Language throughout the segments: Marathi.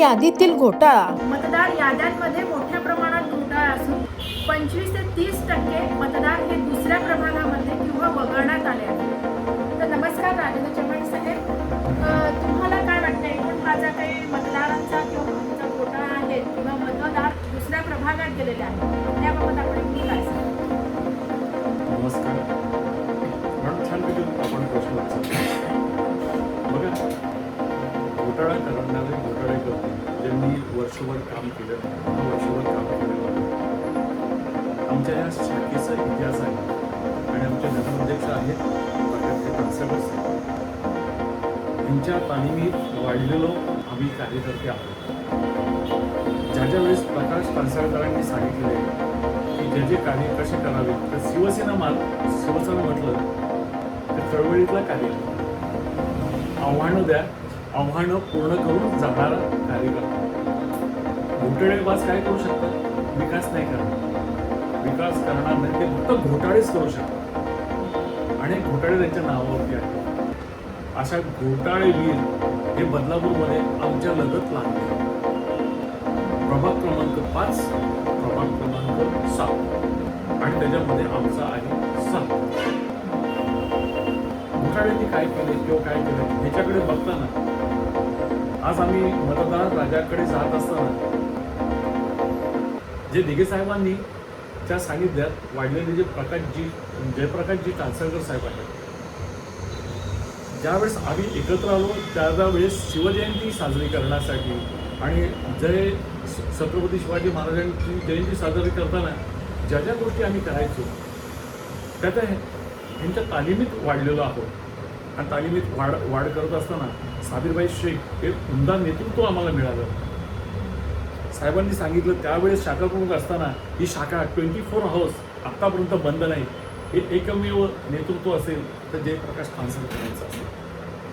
यादीतील घोटाळा. मतदार याद्यांमध्ये मोठ्या प्रमाणात घोटाळा असून पंचवीस ते तीस टक्के मतदार हे दुसऱ्या प्रभागामध्ये किंवा वगळण्यात आले आहेत. तर नमस्कार राजेंद्र चव्हाण साहेब. तुम्हाला काय वाटतं एकूण जो काही मतदारांचा किंवा जो घोटाळा आहे किंवा मतदार दुसऱ्या प्रभागात गेलेले आहेत त्याबाबत आपण एकूण काय सांगाल? नमस्कार. छानपैकी आपण प्रश्न बघा घोटाळा करणारे घोटाळे करते त्यांनी वर्षभर काम केलं. वर्षभर काम केलं. आमच्या या शाखेचा इतिहास आहे. आणि आमचे नगराध्यक्ष आहेत. प्रकारचे कन्सल्टन्स आहेत. यांच्या तालिमीत वाढलेलो आम्ही कार्यकर्ते आहोत. ज्या ज्या वेळेस प्रकाश पानसळकरांनी सांगितले की जे जे कार्य कसे करावे तर शिवसेना माल शिवसेना म्हटलं तर चळवळीतलं कार्य. आव्हानं द्या. आव्हानं पूर्ण करून जाणारा कार्यकर्ता. घोटाळेबाज काय करू शकतात? विकास नाही करणार. विकास करणार नाही. ते फक्त घोटाळेच करू शकतात. आणि घोटाळे त्यांच्या नावावरती आहेत. अशा घोटाळेवीर हे बदलापूरमध्ये आमच्या लगत लागले. प्रभाग क्रमांक पाच प्रभाग क्रमांक सात. आणि त्याच्यामध्ये आमचा आहे सहा घोटाळ्यांनी काय केले किंवा काय केलं ह्याच्याकडे बघताना आज आम्ही मतदार राजाकडे जात असताना जे दिघे साहेबांनी त्या सानिध्यात वाढलेले जे प्रकाशजी जयप्रकाशजी टांसळकर साहेब आहेत. ज्यावेळेस आम्ही एकत्र आलो त्यावेळेस शिवजयंती साजरी करण्यासाठी आणि जय छत्रपती शिवाजी महाराजांची जयंती साजरी करताना ज्या ज्या गोष्टी आम्ही करायचो त्या त्या ह्यांच्या तालिमीत वाढलेलो आहोत. आणि तालिमीत वाढ वाढ करत असताना साबिरबाई शेख हे उमदा नेतृत्व आम्हाला मिळालं. साहेबांनी सांगितलं त्यावेळेस शाखा प्रमुख असताना ही शाखा ट्वेंटी फोर हाऊस आत्तापर्यंत बंद नाही. हे एकमेव नेतृत्व असेल तर जयप्रकाश खानसर करायचं असेल.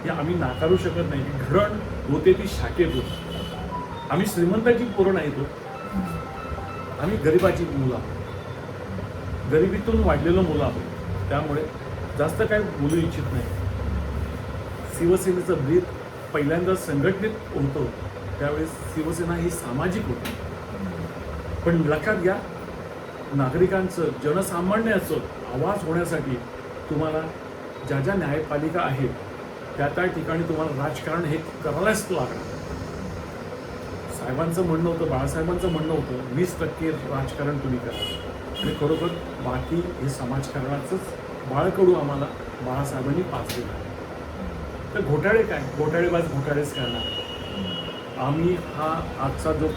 हे आम्ही नाकारू शकत नाही. की होते ती शाखेतून. आम्ही श्रीमंताची पोरं नाही आम्ही गरिबाची मुलं आहोत. गरिबीतून वाढलेलं मुलं आहोत. त्यामुळे जास्त काय बोलू इच्छित नाही. शिवसेनेचं ब्रीद पहिल्यांदा संघटनेत होतं त्यावेळेस शिवसेना ही सामाजिक होती. पण लक्षात घ्या नागरिकांचं जनसामान्याचं आवाज होण्यासाठी तुम्हाला ज्या ज्या न्यायपालिका आहेत त्या त्या ठिकाणी तुम्हाला राजकारण हे करायलाच लागणार. साहेबांचं म्हणणं होतं बाळासाहेबांचं म्हणणं होतं वीस टक्के राजकारण तुम्ही करा. आणि खरोखर बाकी हे समाजकारणाचंच बाळकडू आम्हाला बाळासाहेबांनी पाचलेलं आहे तर घोटाळे काय? घोटाळेबाज घोटाळेच करणार. आम्ही हा आजचा जो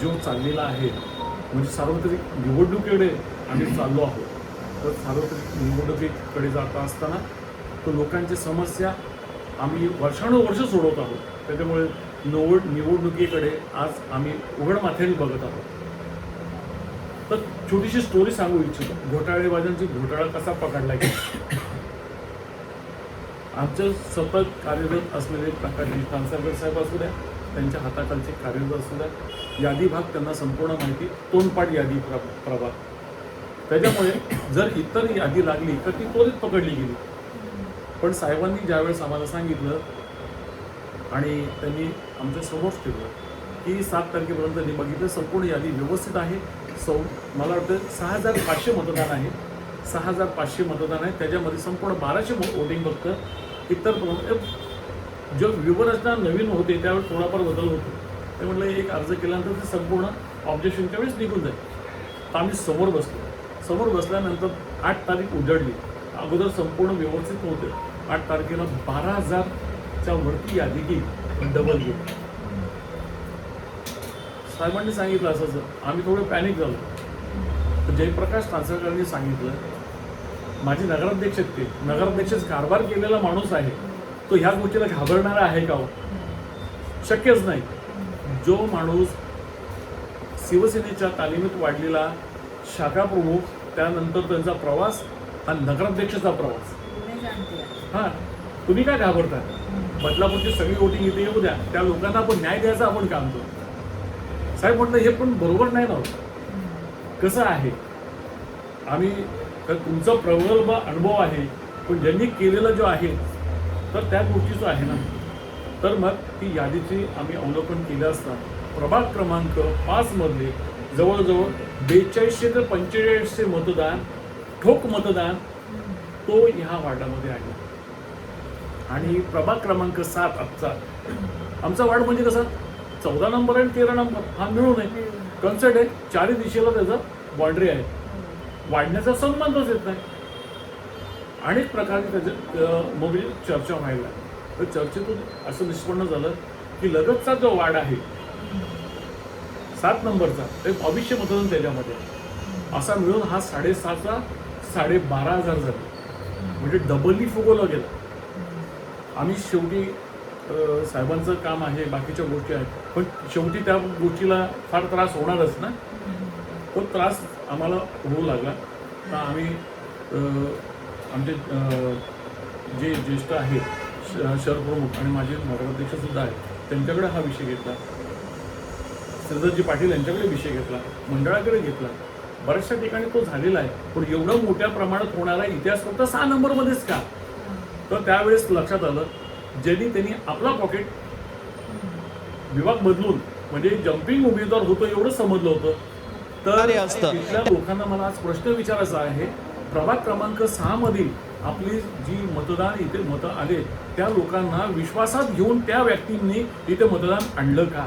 जो चाललेला आहे म्हणजे सार्वत्रिक निवडणुकीकडे आम्ही चाललो आहोत. तर सार्वत्रिक निवडणुकीकडे जात असताना तो लोकांच्या समस्या आम्ही वर्षानुवर्ष सोडवत आहोत. त्याच्यामुळे निवड निवडणुकीकडे आज आम्ही उघड माथ्याने बघत आहोत. तर छोटीशी स्टोरी सांगू इच्छितो. घोटाळेबाजांची घोटाळा कसा पकडला गेला? आमचं सतत कार्यरत असलेले प्रकाश तानसागर साहेब असू द्या त्यांच्या हाताखालचे कार्यरत असू द्या यादी भाग त्यांना संपूर्ण माहिती तोंडपाठ यादी प्र प्रभाग. त्याच्यामुळे जर इतर यादी लागली तर ती त्वरित पकडली गेली. पण साहेबांनी ज्यावेळेस आम्हाला सांगितलं आणि त्यांनी आमच्यासमोर ठेवलं की सात तारखेपर्यंत मी बघितलं संपूर्ण यादी व्यवस्थित आहे. सौ मला वाटतं सहा हजार पाचशे मतदान आहे. सहा हजार पाचशे मतदान आहे. त्याच्यामध्ये संपूर्ण बाराशे वोटिंग फक्त इतर प्रमुख जो व्यूवरचना नवीन होते त्यावेळेस थोडाफार बदल होतो? ते म्हटलं एक अर्ज केल्यानंतर ते संपूर्ण ऑब्जेक्शनच्या वेळेस निघून जाईल. तर आम्ही समोर बसलो. समोर बसल्यानंतर आठ तारीख उजडली. अगोदर संपूर्ण व्यवस्थित होते आठ तारखेला बारा हजारच्या वरती यादी की डबल गेली. साहेबांनी सांगितलं असं सर आम्ही थोडं पॅनिक झालो. तर जयप्रकाश तांसळकरांनी सांगितलं माझे नगराध्यक्ष आहेत ते. नगराध्यक्ष कारभार केलेला माणूस आहे. तो ह्या गोष्टीला घाबरणारा आहे का हो? शक्यच नाही. जो माणूस शिवसेनेच्या तालिमीत वाढलेला शाखा प्रमुख त्यानंतर त्यांचा प्रवास हा नगराध्यक्षाचा प्रवास. हा. तुम्ही काय घाबरता? बदलापूरची सगळी वोटिंग इथे येऊ द्या. त्या लोकांना आपण न्याय द्यायचं आपण काम करू. साहेब म्हटलं हे पण बरोबर नाही ना हो. कसं आहे? आम्ही तर तुमचा प्रगल्भ अनुभव आहे पण ज्यांनी केलेलं जो आहे तर त्या गोष्टीचं आहे ना. तर मग ती यादीची आम्ही अवलोकन केलं असता. प्रभाग क्रमांक पाच मधले जवळजवळ बेचाळीसशे ते पंचेचाळीसशे मतदान ठोक मतदान तो ह्या वार्डामध्ये आहे. आणि प्रभाग क्रमांक सात आजचा. आमचा वार्ड म्हणजे कसा? चौदा नंबर आणि तेरा नंबर. हा मिळून आहे. कन्सर्ट आहे. चारही दिशेला त्याचा बाउंड्री आहे. वाढण्याचा संबंधच येत नाही. अनेक प्रकारे त्याचे मग चर्चा व्हायला तर चर्चेतून असं निष्पन्न झालं की लगतचा जो वाढ आहे सात नंबरचा ते भविष्य मतदान त्याच्यामध्ये. असा मिळून हा साडेसहाचा साडेबारा हजार झाला. म्हणजे डबलली फुगवला गेला. आम्ही शेवटी साहेबांचं काम आहे बाकीच्या गोष्टी आहेत. पण शेवटी त्या गोष्टीला फार त्रास होणारच ना? तो त्रास आम्हाला होऊ लागला. तर आम्ही आमचे जे ज्येष्ठ आहेत श- शहर प्रमुख आणि माझे नगराध्यक्ष सुद्धा आहेत त्यांच्याकडे हा विषय घेतला. श्रीधरजी पाटील यांच्याकडे विषय घेतला मंडळाकडे घेतला. बऱ्याचशा ठिकाणी तो झालेला आहे पण एवढं मोठ्या प्रमाणात होणारा इतिहास फक्त सहा नंबरमध्येच का? तर त्यावेळेस लक्षात आलं ज्यांनी त्यांनी आपला पॉकेट विभाग बदलून म्हणजे जम्पिंग उमेदवार होतो एवढं समजलं होतं. तर अरे असतं. लोकांना मला आज प्रश्न विचारायचा आहे. प्रभाग क्रमांक सहा मधील आपली जी मतदान इथे मतं आले त्या लोकांना विश्वासात घेऊन त्या व्यक्तींनी इथे मतदान आणलं का?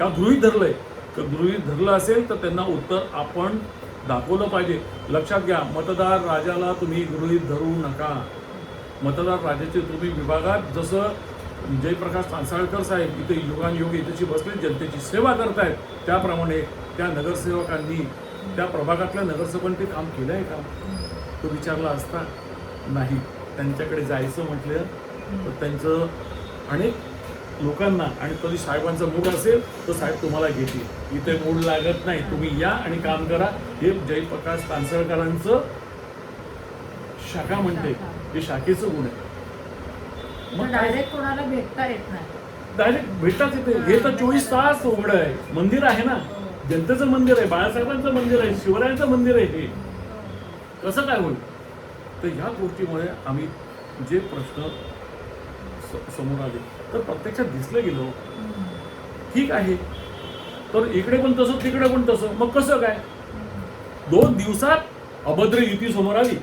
का गृहीत धरलंय? तर गृहीत धरलं असेल तर त्यांना उत्तर आपण दाखवलं पाहिजे. लक्षात घ्या मतदार राजाला तुम्ही गृहीत धरू नका. मतदार राजाचे तुम्ही विभागात जसं जयप्रकाश पानसाळकर साहेब इथे युगानुयोग इथेची बसले जनतेची सेवा करतायत. त्याप्रमाणे त्या नगरसेवकांनी त्या प्रभागातल्या नगरसेवकांनी ते काम केलं आहे का? तो विचारला असता नाही त्यांच्याकडे जायचं म्हटलं तर त्यांचं अनेक लोकांना आणि कधी साहेबांचा मूड असेल तर साहेब तुम्हाला घेतील. इथे मूड लागत नाही तुम्ही या आणि काम करा. हे जयप्रकाश पानसळकरांचं शाखा म्हणते. हे शाखेचं गुण आहे. डायरेक्ट कोणाला भेटता येत नाही. डायरेक्ट भेटताच येते हे तर चोवीस तास उघडं आहे. मंदिर आहे ना. जनतेचं मंदिर आहे बाळासाहेबांचं मंदिर आहे शिवरायांचं मंदिर आहे हे. कसं काय होईल? तर ह्या गोष्टीमुळे आम्ही जे प्रश्न समोर आले तर प्रत्यक्षात दिसलं गेलो. ठीक आहे. तर इकडे पण तसं तिकडे पण तसं. मग कसं काय? दोन दिवसात अभद्र युती समोर आली.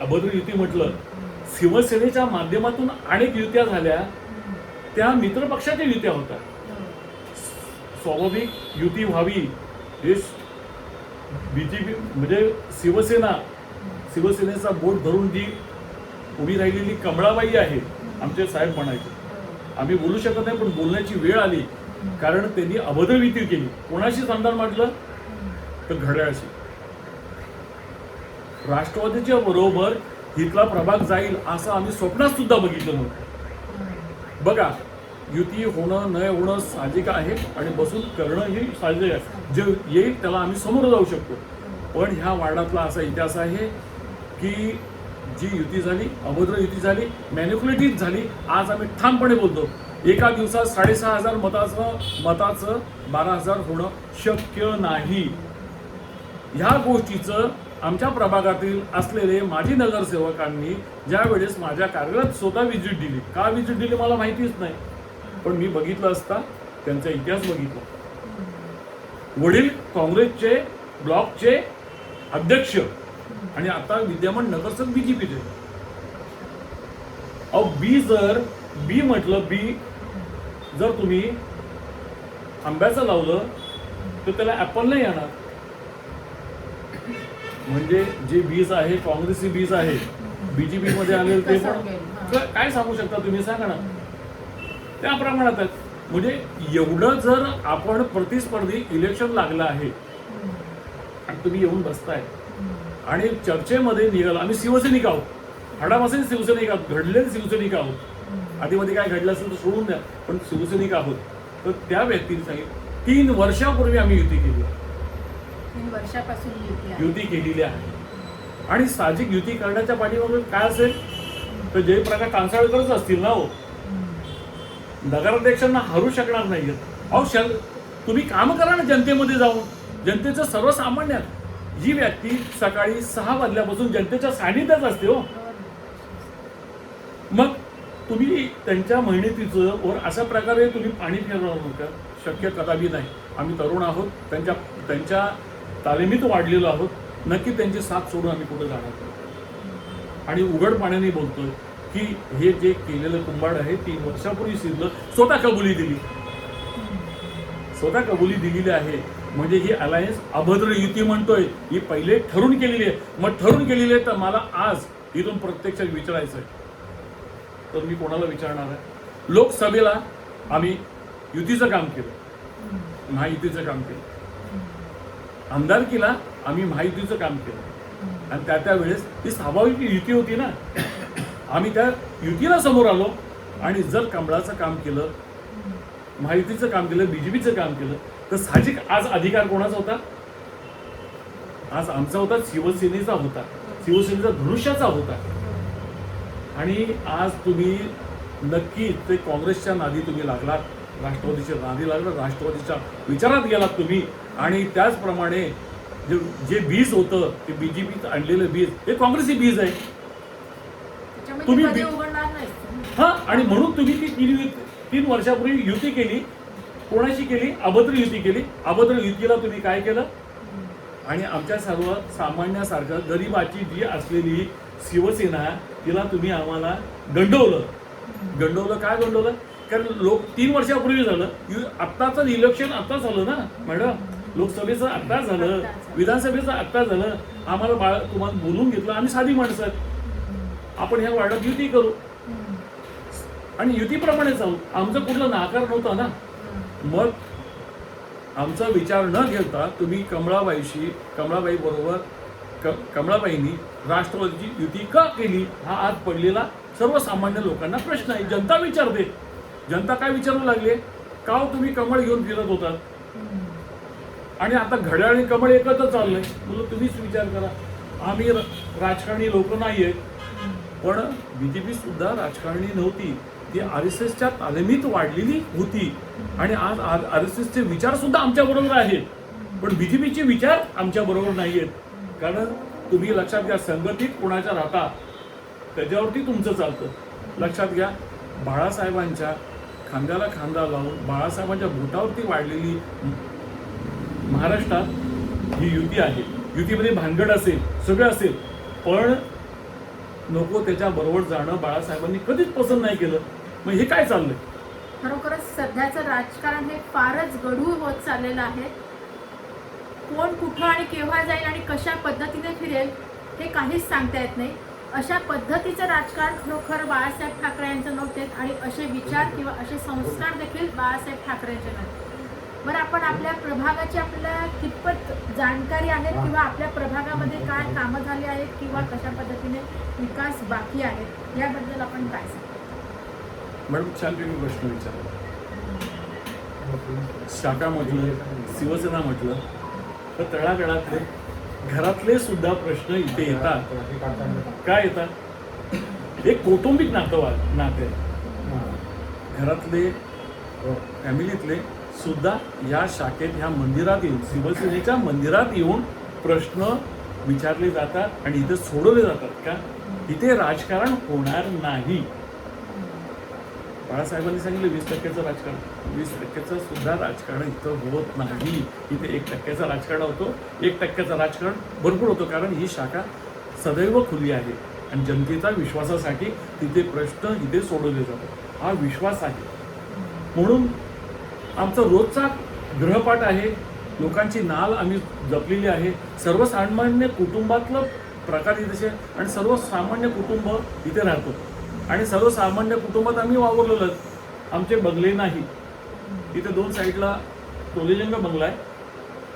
अभद्र युती म्हटलं शिवसेनेच्या माध्यमातून अनेक युत्या झाल्या. त्या मित्रपक्षाच्या युत्या होत्या. स्वाभाविक युती व्हावी हे बीजेपी म्हणजे शिवसेना शिवसेनेचा बोट धरून जी उभी राहिलेली कमळाबाई आहे आमचे साहेब म्हणायचे. आम्ही बोलू शकत नाही पण बोलण्याची वेळ आली. कारण त्यांनी अभद्र युती केली. कोणाशी संधान मांडलं? तर घड्याळाशी. राष्ट्रवादीच्या बरोबर हितला प्रभाग जाईल असं आम्ही स्वप्नात सुद्धा बघितलं नव्हतं. बघा युती होणं न होणं साहजिक आहे आणि बसून करणं हे साहजिक आहे. जे येईल त्याला आम्ही समोर जाऊ शकतो. पण ह्या वार्डातला असा इतिहास आहे की जी युती झाली अभद्र युती झाली मॅन्युक्युलेटिव्ह झाली आज आम्ही ठामपणे बोलतो. एका दिवसात साडेसहा हजार मताचं मताचं बारा हजार होणं शक्य नाही. ह्या गोष्टीचं आमच्या प्रभागातील असलेले माजी नगरसेवकांनी ज्या वेळेस माझ्या कार्यालयात स्वतः विजिट दिली. का विजिट दिली मला माहितीच नाही. पण मी बघितलं असता त्यांचा इतिहास बघितला. वडील काँग्रेसचे ब्लॉकचे अध्यक्ष आणि आता विद्यमान नगरसेवक बीजेपीचे अहो बी जर बी म्हटलं बी जर तुम्ही आंब्याचं लावलं तर त्याला ॲपल नाही येणार. म्हणजे जे बीज आहे काँग्रेसी बीज आहे बीजेपी मध्ये आलेले ते पण काय सांगू शकता तुम्ही? सांगा ना. त्या प्रमाणात म्हणजे एवढं जर आपण प्रतिस्पर्धी इलेक्शन लागलं आहे आणि तुम्ही येऊन बसताय आणि चर्चेमध्ये निघाल आम्ही शिवसैनिक आहोत. हाडापासून शिवसैनिक आहोत. घडलेले शिवसैनिक आहोत. आधीमध्ये काय घडलं असेल तर सोडून द्या. पण शिवसैनिक आहोत. तर त्या व्यक्तीने सांगितलं तीन वर्षापूर्वी आम्ही युती केली. तीन वर्षापासून युती आहे. युती केलेली आहे. आणि साहजिक युती करण्याच्या पाठीमागून काय असेल? तर जयप्रकाश कांसाळकरच असतील ना हो. नगराध्यक्षांना हरू शकणार नाहीयेत. अहो शल तुम्ही काम करा ना जनतेमध्ये जाऊन. जनतेचं सर्वसामान्य जी व्यक्ती सकाळी सहा वाजल्यापासून जनतेच्या सानिध्यात असते हो. मग तुम्ही त्यांच्या मेहनतीचं वर अशा प्रकारे तुम्ही पाणी फिरवणार नका शक्य कदापि नाही. आम्ही तरुण आहोत. त्यांच्या त्यांच्या तालिमीत वाढलेलो आहोत नक्की त्यांची साथ सोडून आम्ही कुठे जाणार? नाही. आणि उघड पाण्याने बोलतोय की हे जे केलेलं कुंभाड आहे तीन वर्षापूर्वी सिद्धलं स्वतः कबुली दिली. स्वतः कबुली दिलेली आहे. म्हणजे ही अलायन्स अभद्र युती म्हणतोय. ही पहिले ठरून केलेली आहे. मग ठरून केलेली आहे तर मला आज इथून प्रत्यक्षात विचारायचं आहे तर मी कोणाला विचारणार आहे? लोकसभेला आम्ही युतीचं काम केलं. महायुतीचं काम केलं. आमदारकीला आम्ही माहितीचं काम केलं. आणि त्या त्यावेळेस ती स्वाभाविक युती होती ना. आम्ही त्या युतीला समोर आलो आणि जर कमळाचं काम केलं माहितीचं काम केलं बीजेपीचं काम केलं तर साहजिक आज अधिकार कोणाचा होता? आज आमचा होता शिवसेनेचा होता. शिवसेनेचा धनुष्याचा होता. आणि आज तुम्ही नक्की ते काँग्रेसच्या नादी तुम्ही लागलात राष्ट्रवादीच्या नादी लागलात राष्ट्रवादीच्या विचारात गेलात तुम्ही. आणि त्याचप्रमाणे जे जे बीज होतं ते बीजेपीत आणलेलं बीज हे काँग्रेसी बीज आहे. तुम्ही बी- हा आणि म्हणून तुम्ही ती तीन तीन वर्षापूर्वी युती केली. कोणाशी केली? अभद्र युती केली. अभद्र युतीला तुम्ही काय केलं? आणि आमच्या सर्व सामान्यासारखं गरिबाची जी असलेली शिवसेना तिला तुम्ही आम्हाला गंडवलं. गंडवलं काय गंडवलं? कारण लोक तीन वर्षापूर्वी झालं. आत्ताचं इलेक्शन आत्ता झालं ना मॅडम? लोकसभेचं आत्ता झालं विधानसभेचं आत्ता झालं आम्हाला बाळ तुम्हाला बोलून घेतलं आम्ही साधी माणसं आपण ह्या वार्डात युती करू. आणि युतीप्रमाणे जाऊ. आमचं कुठलं नाकार नव्हता ना. मग आमचा विचार न घेता तुम्ही कमळाबाईशी कमळाबाई बरोबर क कमळाबाईंनी राष्ट्रवादीची युती का केली? हा आज पडलेला सर्वसामान्य लोकांना प्रश्न आहे. जनता विचारते. जनता काय विचारू लागले का हो तुम्ही कमळ घेऊन फिरत होतात? आणि आता घड्याळ आणि कमळ एकत्र चाललंय. म्हणून तुम्हीच विचार करा. आम्ही र- राजकारणी लोक नाही आहेत पण बीजेपी सुद्धा राजकारणी नव्हती. ती आर एस एसच्या तालमीत वाढलेली होती. आणि आज आर एस एसचे विचार सुद्धा आमच्या बरोबर आहेत. पण बीजेपीचे विचार आमच्या बरोबर नाही आहेत कारण तुम्ही लक्षात घ्या संगतीत कोणाच्या राहता त्याच्यावरती तुमचं चालतं. लक्षात घ्या बाळासाहेबांच्या खांद्याला खांदा लावून बाळासाहेबांच्या बोटावरती वाढलेली महाराष्ट्रात ही युती आहे. युतीमध्ये भानगड असेल सगळं असेल पण नको त्याच्या बरोबर जाणं बाळासाहेबांनी कधीच पसंत नाही केलं. मग हे काय चाललंय? खरोखरच सध्याचं राजकारण हे फारच गढूळ होत चाललेलं आहे. कोण कुठं आणि केव्हा जाईल आणि कशा पद्धतीने फिरेल हे काहीच सांगता येत नाही. अशा पद्धतीचं राजकारण खरोखर बाळासाहेब ठाकरे यांचं नव्हते आणि असे विचार किंवा असे संस्कार देखील बाळासाहेब ठाकरे यांचे नव्हते बरं आपण आपल्या प्रभागाची आपल्याला कितपत जाणकारी आहे किंवा आपल्या प्रभागामध्ये काय कामं झाली आहेत किंवा कशा पद्धतीने विकास बाकी आहेत याबद्दल आपण काय सांगतो मॅडम छान तुम्ही प्रश्न विचारला. शाखा म्हटलं शिवसेना म्हटलं तर तळागाळातले घरातले सुद्धा प्रश्न इथे येतात. काय येतात? एक कौटुंबिक नातं नाते. घरातले फॅमिलीतले सुद्धा या शाखेत ह्या मंदिरात येऊन शिवसेनेच्या मंदिरात येऊन प्रश्न विचारले जातात आणि इथे सोडवले जातात का? इथे राजकारण होणार नाही. बाळासाहेबांनी सांगितलं वीस टक्क्याचं राजकारण. वीस टक्क्याचं सुद्धा राजकारण इथं होत नाही. इथे एक टक्क्याचं राजकारण होतो एक टक्क्याचं राजकारण भरपूर होतं. कारण ही शाखा सदैव खुली आहे. आणि जनतेचा विश्वासासाठी तिथे प्रश्न इथे सोडवले जातात. हा विश्वास आहे. म्हणून आमचा रोजचा गृहपाठ आहे. लोकांची नाल आम्ही जपलेली आहे. सर्वसामान्य कुटुंबातलं प्रकार इथे आणि सर्वसामान्य कुटुंब इथे राहतो. आणि सर्वसामान्य कुटुंबात आम्ही वावरलेलो आमचे बंगले नाही. इथे दोन साईडला टोलेजंग बंगला आहे.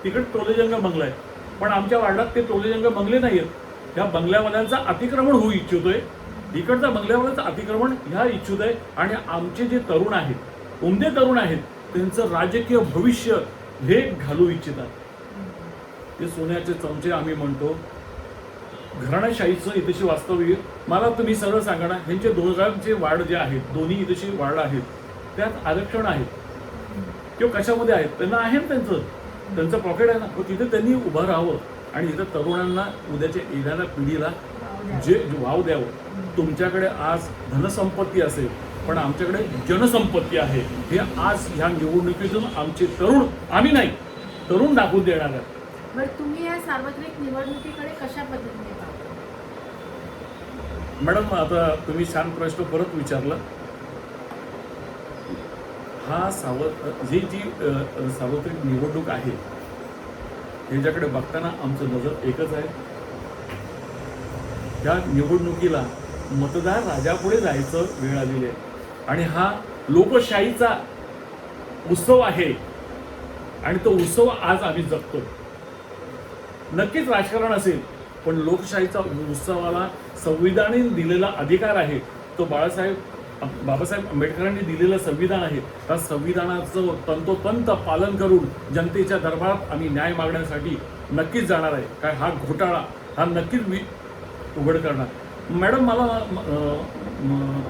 तिकडे टोलेजंग बंगला आहे. पण आमच्या वार्डात ते टोलेजंग बंगले नाही आहेत. ह्या बंगल्यावाल्यांचं अतिक्रमण होऊ इच्छितोय. इकडचा बंगल्यावाल्यांचं अतिक्रमण ह्या इच्छित आहे आणि आमचे जे तरुण आहेत उमदे तरुण आहेत त्यांचं राजकीय भविष्य हे घालू इच्छितात. ते सोन्याचे चमचे आम्ही म्हणतो. घराण्याशाहीचं इथेशी वास्तव्य मला तुम्ही सरळ सांगा ना ह्यांचे दोघांचे वाढ जे आहेत दोन्ही इथेशी वाढ आहेत त्यात आरक्षण आहेत किंवा कशामध्ये आहेत? त्यांना आहे ना त्यांचं. त्यांचं पॉकेट आहे ना. मग तिथे त्यांनी उभं राहावं. आणि इथं तरुणांना उद्याच्या येणाऱ्या पिढीला जे वाव द्यावं. तुमच्याकडे आज धनसंपत्ती असेल पण आमच्याकडे जनसंपत्ती आहे. हे आज ह्या निवडणुकीतून आमचे तरुण आम्ही नाही तरुण दाखवून देणार आहेत. बरं तुम्ही या सार्वत्रिक निवडणुकीकडे कशा पद्धतीने पाहता? मॅडम आता तुम्ही छान प्रश्न परत विचारला. हा सावध ही जी अ, अ, सार्वत्रिक निवडणूक आहे ह्याच्याकडे बघताना आमचं नजर एकच आहे. त्या निवडणुकीला मतदार राजापुढे जायचं वेळ आलेली आहे. आणि हा लोकशाहीचा उत्सव आहे. आणि तो उत्सव आज आम्ही जगतो. नक्कीच राजकारण असेल पण लोकशाहीचा उत्सवाला संविधानाने दिलेला अधिकार आहे. तो बाळासाहेब बाबासाहेब आंबेडकरांनी दिलेलं संविधान आहे. त्या संविधानाचं तंतोतंत पालन करून जनतेच्या दरबारात आम्ही न्याय मागण्यासाठी नक्कीच जाणार आहे. काय हा घोटाळा हा नक्कीच मी उघड करणार. मॅडम मला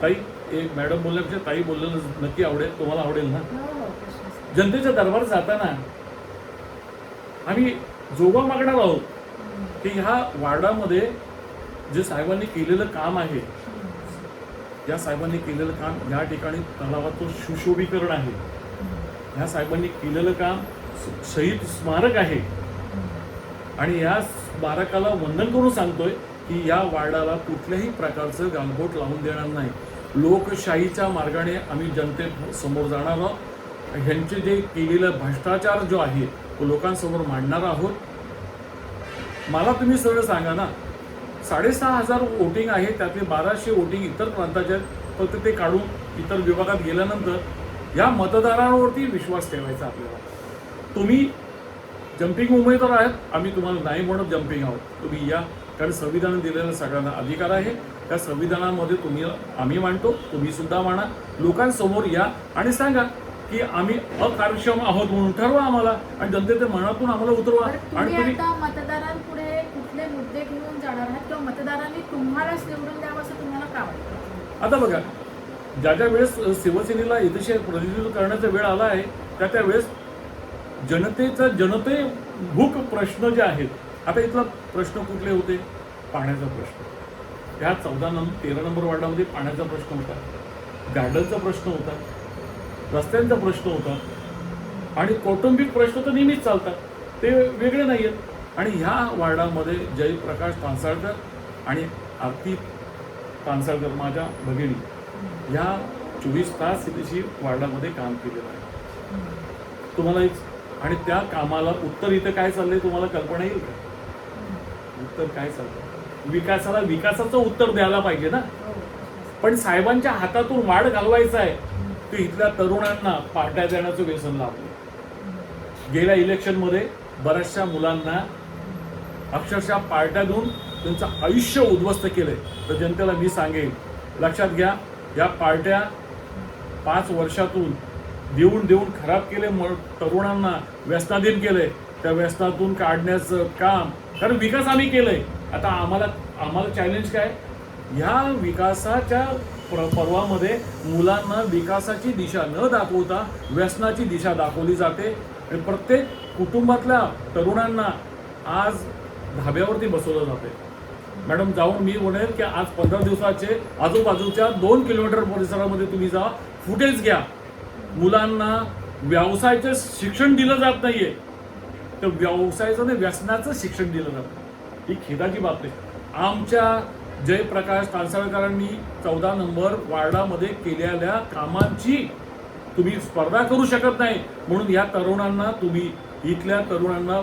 काही एक मॅडम बोलण्यापेक्षा ताई बोललेलं नक्की आवडेल तुम्हाला आवडेल ना? हो. जनतेच्या दरबारात जाताना आम्ही जोगा मागणार आहोत. की ह्या वार्डामध्ये जे साहेबांनी केलेलं काम आहे या साहेबांनी केलेलं काम या ठिकाणी तलावाचं सुशोभीकरण आहे. ह्या साहेबांनी केलेलं काम शहीद स्मारक आहे. आणि या स्मारकाला वंदन करून सांगतोय की या वार्डाला कुठल्याही प्रकारचं गालबोट लावून देणार नाही. लोकशाहीच्या मार्गाने आम्ही जनतेसमोर जाणार आहोत. ह्यांचे जे केलेलं भ्रष्टाचार जो आहे तो लोकांसमोर मांडणार आहोत. मला तुम्ही सरळ सांगा ना. साडेसहा हजार वोटिंग आहे त्यातले बाराशे वोटिंग इतर प्रांताच्या आहेत. फक्त ते काढून इतर विभागात गेल्यानंतर या मतदारांवरती विश्वास ठेवायचा आपल्याला. तुम्ही जम्पिंग उमेदवार आहात आम्ही तुम्हाला नाही म्हणत जम्पिंग आहोत. तुम्ही या. कारण संविधान दिलेला सगळ्यांना अधिकार आहे. त्या संविधानामध्ये तुम्ही आम्ही मांडतो तुम्ही सुद्धा मांडा. लोकांसमोर या आणि सांगा की आम्ही अकार्यक्षम आहोत म्हणून ठरवा आम्हाला आणि जनतेच्या मनातून आम्हाला उतरवा. आणि तुम्ही मतदारांपुढे कुठले मुद्दे घेऊन जाणार आहात किंवा मतदारांनी तुम्हालाच निवडून द्यावं असं तुम्हाला का वाटतं? आता बघा ज्या ज्या वेळेस शिवसेनेला इतिशय प्रतिनिधित्व करण्याचा वेळ आला आहे त्या त्या वेळेस जनतेचा जनते भूक प्रश्न जे आहेत आता इथला प्रश्न कुठले होते? पाण्याचा प्रश्न. ह्या चौदा नंबर तेरा नंबर वार्डामध्ये पाण्याचा प्रश्न होता. गार्डनचा प्रश्न होता. रस्त्यांचा प्रश्न होता. आणि कौटुंबिक प्रश्न तर नेहमीच चालतात. ते वेगळे नाही आहेत आणि ह्या वार्डामध्ये जयप्रकाश पानसाळकर आणि आरती पानसाळकर माझ्या भगिनी ह्या चोवीस तास तिथे वार्डामध्ये काम केलेलं आहे. तुम्हाला एक आणि त्या कामाला उत्तर इथं काय चाललंय तुम्हाला कल्पना येईल का? उत्तर काय चाललंय? विकासाला विकासाचं उत्तर द्यायला पाहिजे ना. पण साहेबांच्या हातातून वाढ घालवायचा आहे तो इथल्या तरुणांना पार्ट्या देण्याचं व्यसन लावलं गेल्या इलेक्शनमध्ये बऱ्याचशा मुलांना अक्षरशः पार्ट्या देऊन त्यांचं आयुष्य उद्ध्वस्त केलंय. तर जनतेला मी सांगेन लक्षात घ्या या पार्ट्या पाच वर्षातून देऊन देऊन खराब केले म- तरुणांना व्यसनाधीन केलंय. त्या व्यसनातून काढण्याचं काम कारण विकास आम्ही केलंय. आता आम्हाला आम्हाला चॅलेंज काय? ह्या विकासाच्या प्र पर्वामध्ये मुलांना विकासाची दिशा न दाखवता व्यसनाची दिशा दाखवली जाते. आणि प्रत्येक कुटुंबातल्या तरुणांना आज धाब्यावरती बसवलं जाते. मॅडम जाऊन मी म्हणेन की आज पंधरा दिवसाचे आजूबाजूच्या दोन किलोमीटर परिसरामध्ये तुम्ही जा फुटेज घ्या. मुलांना व्यवसायाचं शिक्षण दिलं जात नाहीये. तर व्यवसायाचं नाही व्यसनाचं शिक्षण दिलं जातं ही खेदाची बाब आहे आमच्या जयप्रकाश कांसाळकरांनी चौदा नंबर वार्डामध्ये केलेल्या कामांची तुम्ही स्पर्धा करू शकत नाही. म्हणून या तरुणांना तुम्ही इथल्या तरुणांना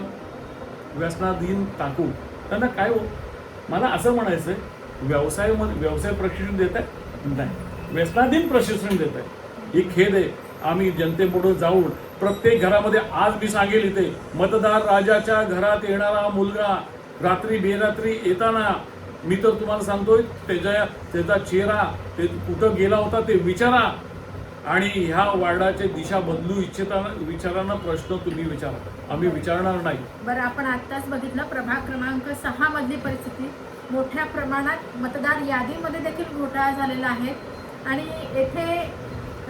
व्यसनाधीन टाकू. त्यांना काय हो? मला असं म्हणायचं आहे व्यवसायामध्ये व्यवसाय प्रशिक्षण देत आहे नाही. व्यसनाधीन प्रशिक्षण देत आहे ही खेद आहे. आम्ही जनतेपुढं जाऊन प्रत्येक घरामध्ये आज मी सांगेल इथे मतदार राजाच्या घरात येणारा मुलगा रात्री बेरात्री येताना मी तर तुम्हाला सांगतोय त्याच्या त्याचा चेहरा ते कुठं गेला होता ते विचारा. आणि ह्या वार्डाची दिशा बदलू इच्छिताना विचारांना प्रश्न तुम्ही विचारा. आम्ही विचारणार नाही. बरं आपण आत्ताच बघितलं प्रभाग क्रमांक सहा मधली परिस्थिती. मोठ्या प्रमाणात मतदार यादीमध्ये देखील घोटाळा झालेला आहे. आणि येथे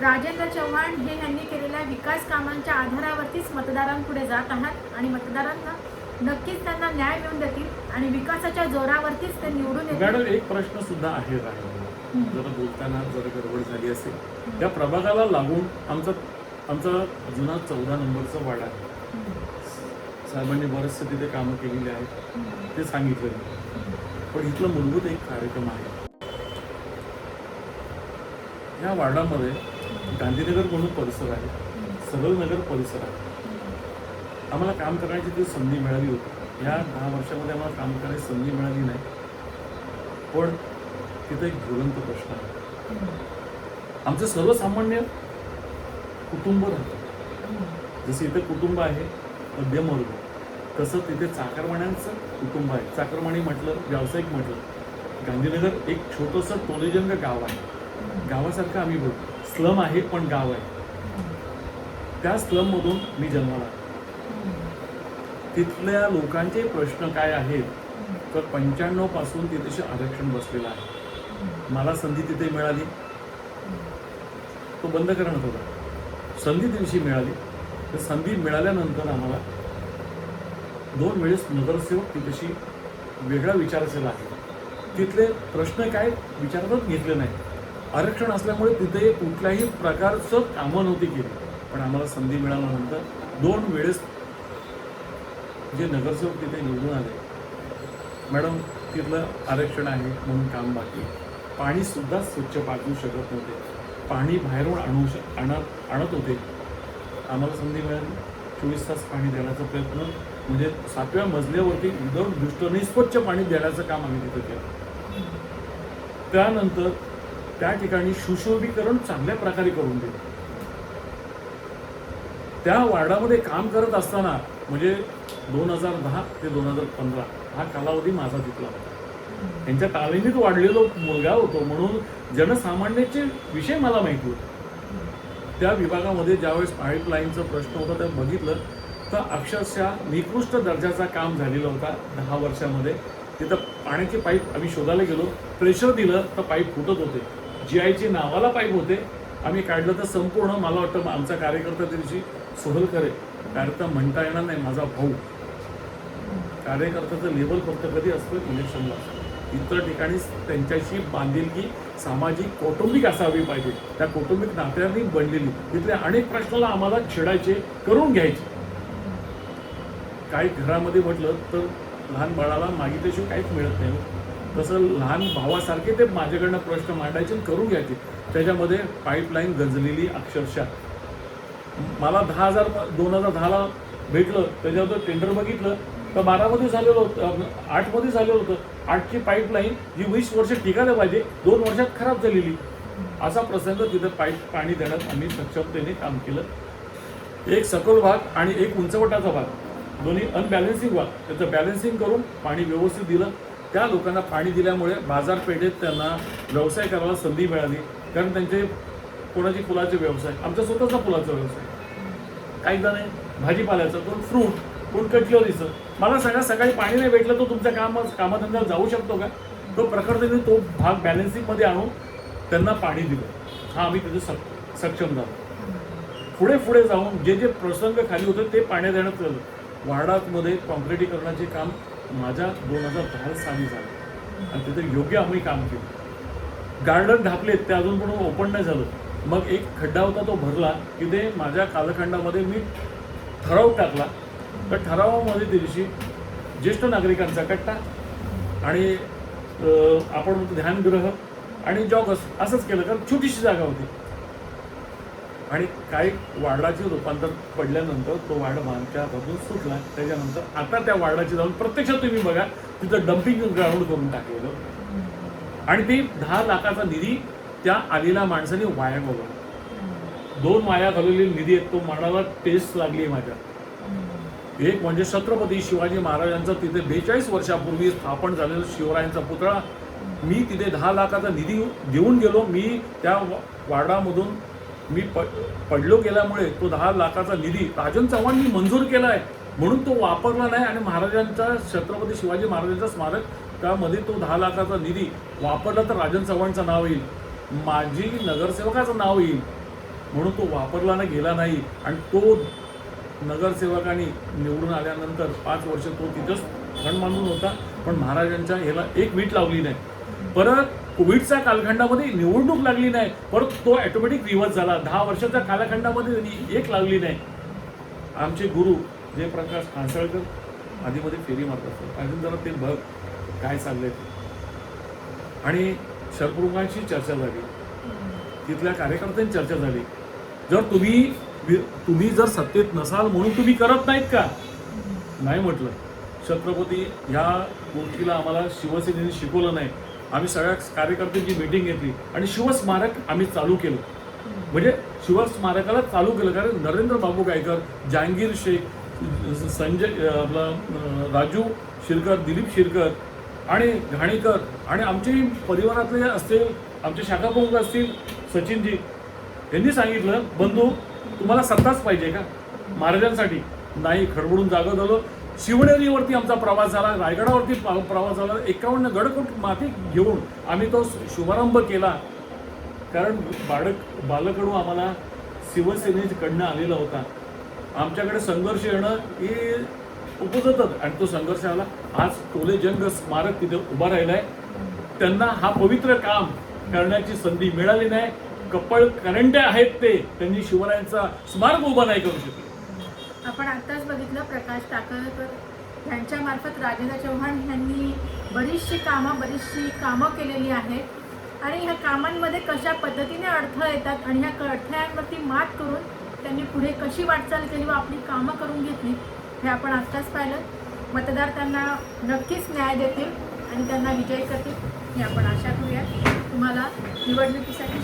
राजेंद्र चव्हाण हे यांनी केलेल्या विकास कामांच्या आधारावरतीच मतदारांपुढे जात आहात. आणि मतदारांना नक्कीच त्यांना न्याय मिळवून देतील आणि विकासाच्या जोरावरतीच ते निवडून येतील. मॅडम एक प्रश्न सुद्धा आहे राहिलेला जरा बोलताना जरा गडबड झाली असेल त्या प्रभागाला लागून आमचा आमचा जुना चौदा नंबरचा वाडा आहे. साहेबांनी बरेचसे तिथे कामं केलेली आहेत. ते सांगितलं. पण इथलं मूलभूत एक कार्यक्रम आहे. या वार्डामध्ये गांधीनगर म्हणून परिसर आहे. सरळनगर परिसर आहे. आम्हाला काम करण्याची ती संधी मिळाली होती. या दहा वर्षामध्ये आम्हाला काम करण्याची संधी मिळाली नाही. पण तिथं एक ज्वलंत प्रश्न आहे. आमचं सर्वसामान्य कुटुंब राहतं. जसं इथे कुटुंब आहे मध्यमवर्ग तसं तिथे चाकरमाण्यांचं कुटुंब आहे. चाकरमाणी म्हटलं व्यावसायिक म्हटलं. गांधीनगर एक छोटंसं टोलेजंग गाव आहे. गावासारखं आम्ही बोलतो. स्लम आहे पण गाव आहे. त्या स्लममधून मी जन्माला तिथल्या लोकांचे प्रश्न काय आहेत? तर पंच्याण्णवपासून तिथे आरक्षण बसलेलं आहे. मला संधी तिथे मिळाली. तो बंद करण्यात होता संधी दिवशी मिळाली. तर संधी मिळाल्यानंतर आम्हाला दोन वेळेस नगरसेवक तिथेशी वेगळा विचारायचा आहे. तिथले प्रश्न काय विचारातच घेतले नाही. आरक्षण असल्यामुळे तिथे कुठल्याही प्रकारचं कामं नव्हती केली. पण आम्हाला संधी मिळाल्यानंतर दोन वेळेस जे नगरसेवक तिथे निवडून आले मॅडम तिथलं आरक्षण आहे म्हणून काम बाकी पाणी सुद्धा स्वच्छ पाठवू शकत नव्हते. पाणी बाहेरून आणू श आणत आणत होते. आम्हाला संधी मिळाली. चोवीस तास पाणी देण्याचा प्रयत्न. म्हणजे सातव्या मजल्यावरती विदाऊट दृष्ट स्वच्छ पाणी देण्याचं काम आम्ही तिथं केलं. त्यानंतर त्या ठिकाणी सुशोभीकरण चांगल्या प्रकारे करून दिलं. त्या वार्डामध्ये काम करत असताना म्हणजे दोन हजार दहा ते दोन हजार पंधरा हा कालावधी माझा तिथला होता. त्यांच्या तालमीत वाढलेलो मुलगा होतो म्हणून जनसामान्याचे विषय मला माहिती होते. त्या विभागामध्ये ज्यावेळेस पाईपलाईनचा प्रश्न होता त्या बघितलं तर अक्षरशः निकृष्ट दर्जाचा काम झालेला होता दहा वर्षामध्ये. तिथं पाण्याची पाईप आम्ही शोधायला गेलो प्रेशर दिलं तर पाईप फुटत होते. जी आयचे नावाला पाईप होते. आम्ही काढलं तर संपूर्ण मला वाटतं आमचा कार्यकर्ता त्या दिवशी सोहल करे कार्यकर्ता म्हणता येणार नाही माझा भाऊ. कार्यकर्त्याचं लेवल फक्त कधी असतं? इलेक्शनला असतं. इतर ठिकाणी त्यांच्याशी बांधिलकी सामाजिक कौटुंबिक असावी पाहिजे. त्या कौटुंबिक नात्यांनी बनलेली. तिथल्या अनेक प्रश्नाला आम्हाला छेडायचे करून घ्यायचे. काही घरामध्ये म्हटलं तर लहान बाळाला मागितल्याशिवाय काहीच मिळत नाही. तसं लहान भावासारखे ते माझ्याकडनं प्रश्न मांडायचे आणि करून घ्यायचे. त्याच्यामध्ये पाईपलाईन गंजलेली अक्षरशः. मला दहा हजार दोन हजार दहाला भेटलं त्याच्यावर टेंडर बघितलं तर बारामध्ये झालेलं होतं आठमध्ये झालेलं होतं. आठची पाईपलाईन जी वीस वर्ष टिकायला पाहिजे दोन वर्षात खराब झालेली. असा प्रसंग तिथं पाईप पाणी देण्यात आम्ही सक्षमतेने काम केलं. एक सखोल भाग आणि एक उंचवटाचा भाग. दोन्ही अनबॅलेन्सिंग भाग. त्याचं बॅलेन्सिंग करून पाणी व्यवस्थित दिलं. त्या लोकांना पाणी दिल्यामुळे बाजारपेठेत त्यांना व्यवसाय करायला संधी मिळाली. कारण त्यांचे कोणाची फुलाचे व्यवसाय? आमचा स्वतःचा फुलाचा व्यवसाय. काही जण भाजीपाल्याचं कोण फ्रूट कोण कटलरीचं मला सगळ्या सकाळी पाणी नाही भेटलं तो तुमच्या काम कामाधंद्याला जाऊ शकतो का? तो प्रखरतेने तो भाग बॅलेन्सिंगमध्ये आणून त्यांना पाणी दिलं. हा आम्ही तिथे सक सक्षम झालो. पुढे पुढे जाऊन जे जे प्रसंग खाली होते ते पाण्यात देण्यात आलं. वार्डातमध्ये कॉन्क्रिटीकरणाचे काम माझ्या दोन हजार दहा साली झालं. आणि तिथे योग्य आम्ही काम केलं. गार्डन ढापलेत ते अजून पण ओपन नाही झालं. मग एक खड्डा होता तो भरला की ते माझ्या कालखंडामध्ये मी ठराव टाकला. तर ठरावामध्ये दिवशी ज्येष्ठ नागरिकांचा कट्टा आणि आपण म्हणतो ध्यानगृह आणि जॉगस असंच केलं कारण छोटीशी जागा होती. आणि काही वार्डाचे रूपांतर पडल्यानंतर तो वार्ड आमच्या हातातून सुटला. त्याच्यानंतर आता त्या वार्डाची जाऊन प्रत्यक्षात तुम्ही बघा तिथं डम्पिंग ग्राउंड करून टाकलेलं. आणि ते दहा लाखाचा निधी त्या आलेल्या माणसाने वाया घालवला. दोन वाया घालवलेली निधी आहेत तो मनाला टेस्ट लागली आहे माझ्या. एक म्हणजे छत्रपती शिवाजी महाराजांचा तिथे बेचाळीस वर्षापूर्वी स्थापन झालेला शिवरायांचा पुतळा. मी तिथे दहा लाखाचा निधी देऊन गेलो. मी त्या वा- वार्डामधून मी प पडलो गेल्यामुळे तो दहा लाखाचा निधी राजन चव्हाणनी मंजूर केला आहे म्हणून तो वापरला नाही आणि महाराजांचा छत्रपती शिवाजी महाराजांचा स्मारक त्यामध्ये तो दहा लाखाचा निधी वापरला तर राजन चव्हाणचं नाव येईल. माझी नगरसेवकाचं नाव येईल. म्हणून तो वापरला ना गेला नाही. आणि तो नगरसेवकांनी निवडून आल्यानंतर पाच वर्ष तो तिथंच खण मानून होता. पण महाराजांच्या ह्याला एक वीट लावली नाही. परत कोविडच्या कालखंडामध्ये निवडणूक लागली नाही. परत तो ॲटोमॅटिक रिवर्स झाला. दहा वर्षाच्या कालखंडामध्ये त्यांनी एक लावली नाही. आमचे गुरु जयप्रकाश कांसळकर आधीमध्ये फेरी मारत असतात. अजून जरा ते बघ काय चाललंय आणि शरप्रमुखांशी चर्चा झाली. तिथल्या कार्यकर्त्यांची चर्चा झाली. जर तुम्ही तुम्ही जर सत्तेत नसाल म्हणून तुम्ही करत नाहीत का? नाही म्हटलं. छत्रपती ह्या गोष्टीला आम्हाला शिवसेनेने शिकवलं नाही. आम्ही सगळ्या कार्यकर्त्यांची मीटिंग घेतली आणि शिवस्मारक आम्ही चालू केलं. म्हणजे शिवस्मारकाला चालू केलं. कारण नरेंद्र बाबू गायकर जहांगीर शेख संजय आपला राजू शिरकर दिलीप शिरकर आणि घाणीकर आणि आमचे परिवारातले असतील आमचे शाखाप्रमुख असतील सचिनजी यांनी सांगितलं बंधू तुम्हाला सत्ताच पाहिजे का? महाराजांसाठी. नाही खडबडून जागं झालो. शिवनेरीवरती आमचा प्रवास झाला. रायगडावरती पा- प्रवास झाला. एकावन्न गडकोट माती घेऊन आम्ही तो शुभारंभ केला. कारण बाळक बालकडू आम्हाला शिवसेनेकडनं आलेला होता. आमच्याकडे संघर्ष येणं ही उपजतच आणि तो संघर्ष आला आज टोले जंग स्मारक तिथे उभा राहिला आहे त्यांना हा पवित्र काम करण्याची संधी मिळाली नाही. कपळ करंटे आहेत ते. त्यांनी शिवरायांचा स्मारक उभा नाही करू शकले. आपण आत्ताच बघितलं प्रकाश टाकळकर यांच्या मार्फत राजेंद्र चव्हाण यांनी बरीचशी कामं बरीचशी कामं केलेली आहेत. आणि ह्या कामांमध्ये कशा पद्धतीने अडथळे येतात आणि ह्या अडथळ्यांवरती मात करून त्यांनी पुढे कशी वाटचाल केली व आपली कामं करून घेतली हे आपण आत्ताच पाहिलं. मतदार त्यांना नक्कीच न्याय देतील आणि त्यांना विजयी करतील हे आपण आशा करूया. तुम्हाला निवडणुकीसाठी